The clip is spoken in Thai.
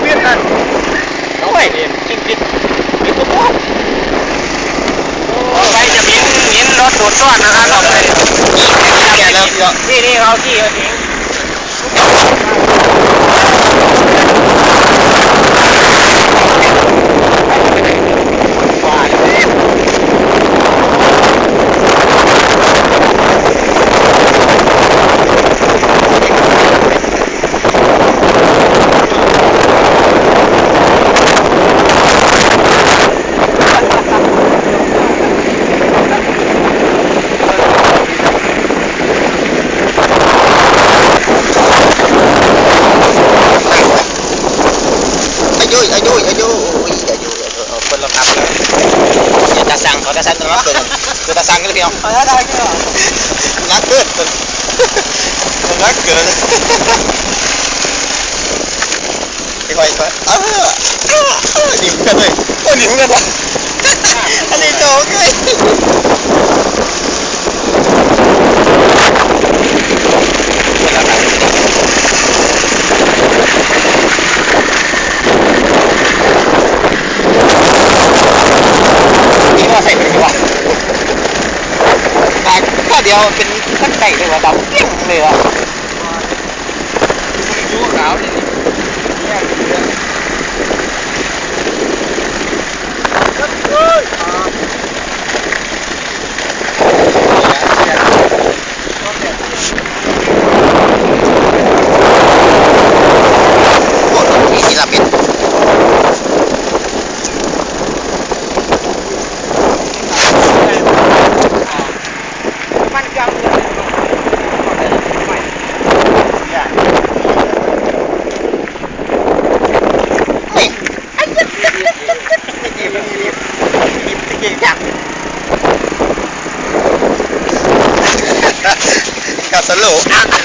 เวียนกันน้อยเด่นคิดคิดคิดตัวปุ๊บไปจะมีมีรถดูดซ่อนนะคะต่อไปนี่นี่เขาที่เขาทิ้ง กระชันตัวนักเกินตัวตาสังก็เพียงขอนุาตอะรกันเหนักเกินตันักเกินไปไปไปอ้าวอ้าวหนิมกันเลยโอ้หนิมกันวะอันนี้โจ๊กเลย เดียวเป็นตั้งไก่เลยวะดำเปี้ยงเลยอะ hacerlo.